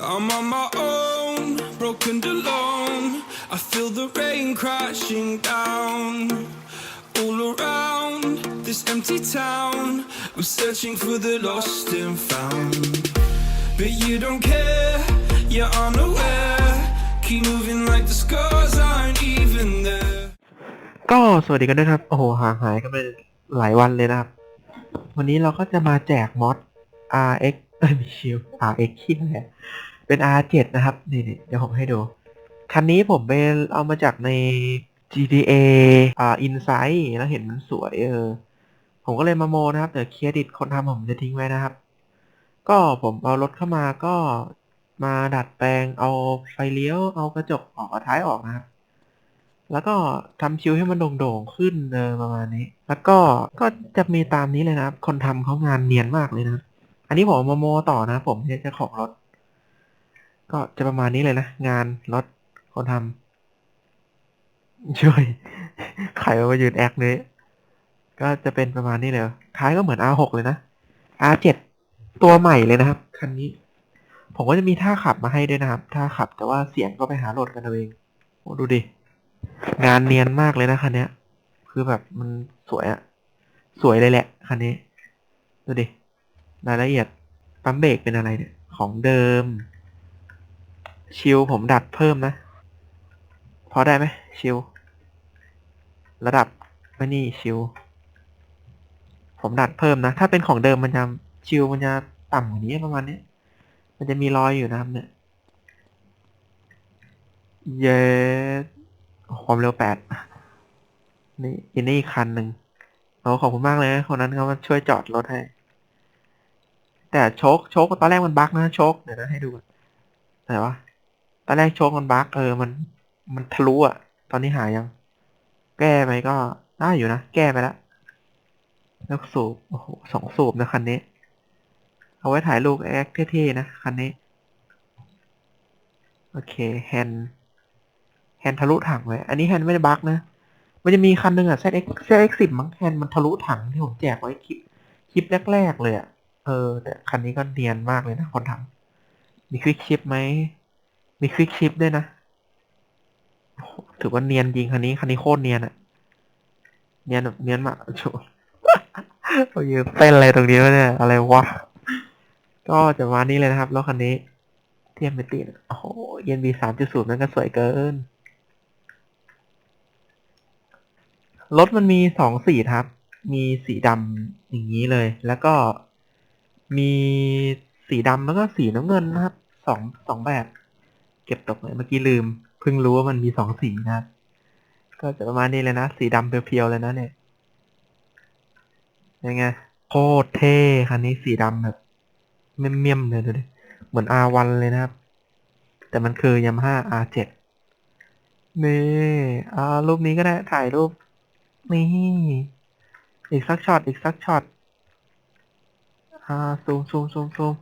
I'm on my own, broken alone. I feel the rain crashing down all around this empty town. I'm searching for the lost and found, but you don't care. You're unaware. Keep moving like the scars aren't even there. ก็สวัสดีกันด้วยครับ โอ้โหห่างหายกันไปหลายวันเลยนะครับ วันนี้เราก็จะมาแจกมอด RX เอ้ยไม่ชิว RX ขี้แหละเป็น R7 นะครับ นี่ยเดี๋ยวผมให้ดู คันนี้ผมไปเอามาจากใน GTA อ่า Insight แล้วเห็นมันสวยเออ ผมก็เลยมาโมนะครับ แต่เครดิตคนทำผมจะทิ้งไว้นะครับ ก็ผมเอารถเข้ามาก็มาดัดแปลงเอาไฟเลี้ยว เอากระจกออกเอาท้ายออกนะครับ แล้วก็ทำชิวให้มันโด่งๆขึ้นเออประมาณนี้ แล้วก็ก็จะมีตามนี้เลยนะครับ คนทำเขางานเนียนมากเลยนะ อันนี้ผมมาโมต่อนะผมเนี่ยจ้าของรถ ก็จะประมาณนี้เลยนะ งานรถคนทำช่วยใครมายืนแอคนี้ก็จะเป็นประมาณนี้เลยท้ายก็เหมือน R6 เลยนะ R7 ตัวใหม่เลยนะครับ คันนี้ ผมก็จะมีท่าขับมาให้ด้วยนะครับท่าขับแต่ว่าเสียงก็ไปหาโหลดกันเอาเองโอ้ดูดิ งานเนียนมากเลยนะคันนี้คือแบบมันสวยอะสวยเลยแหละคันนี้ ดูดิ รายละเอียดปั๊มเบรกเป็นอะไรเนี่ย ของเดิม ชิลผมดัดเพิ่มนะ พอได้ไหมชิลระดับไม่นี่ชิลผมดัดเพิ่มนะ ถ้าเป็นของเดิมมันจะชิลมันจะต่ำกว่านี้ประมาณนี้มันจะมีรอยอยู่นะครับเนี่ยเย้ความเร็วแปดนี่อินนี่อีกคันหนึ่งโอ้ขอบคุณมากเลยคนนั้นเขามาช่วยจอดรถให้ แต่โชคโชคตอนแรกมันบั๊กนะโชคเดี๋ยวนะให้ดูแต่ว่าตอนแรกโชคมันบั๊กเออมัน มันทะลุอะ ตอนนี้หายัง แก้ไหมก็ได้อยู่นะ แก้ไปแล้วแล้วสูบโอ้โหสองสูบนะคันนี้ เอาไว้ถ่ายรูปแอคเท่ๆนะคันนี้ โอเคแฮนด์แฮนด์ทะลุถังไว้อันนี้แฮนด์ไม่ได้บั๊กนะ มันจะมีคันหนึ่งอะ ZX ZX10 มั้งแฮนด์มันทะลุถังที่ผมแจกไว้คลิปคลิปแรก ๆ เลยอะ เออแต่คันนี้ก็เนียนมากเลยนะคนทำมีควิกชิปไหม มีควิกชิปด้วยนะ ถือว่าเนียนจริงคันนี้คันนี้โคตรเนียนอะเนียนแบบเนียนมากโชว์โอ้ยเต้นอะไรตรงนี้วะเนี่ย อะไรวะ ก็จะมานี้เลยนะครับรถคันนี้ เทียมไปติดโอ้โหเอ็นบีสามจุดศูนย์นั่นก็สวยเกิน รถมันมีสองสีครับ มีสีดำอย่างนี้เลย แล้วก็ มีสีดำแล้วก็สีน้ำเงินนะครับสองสองแบบ เก็บตกเลยเมื่อกี้ลืม เพิ่งรู้ว่ามันมีสองสีนะครับ ก็จะประมาณนี้เลยนะ สีดำเพียวๆเลยนะเนี่ยยังไงโคตรเท่คันนี้สีดำแบบเมี่ยมๆเลยดูดิเหมือน R1 เลยนะครับ แต่มันคือ Yamaha R7 นี่อ่ารูปนี้ก็ได้ถ่ายรูป นี่ อีกสักช็อตอีกสักช็อต อ่าซูมซูมซูมซูม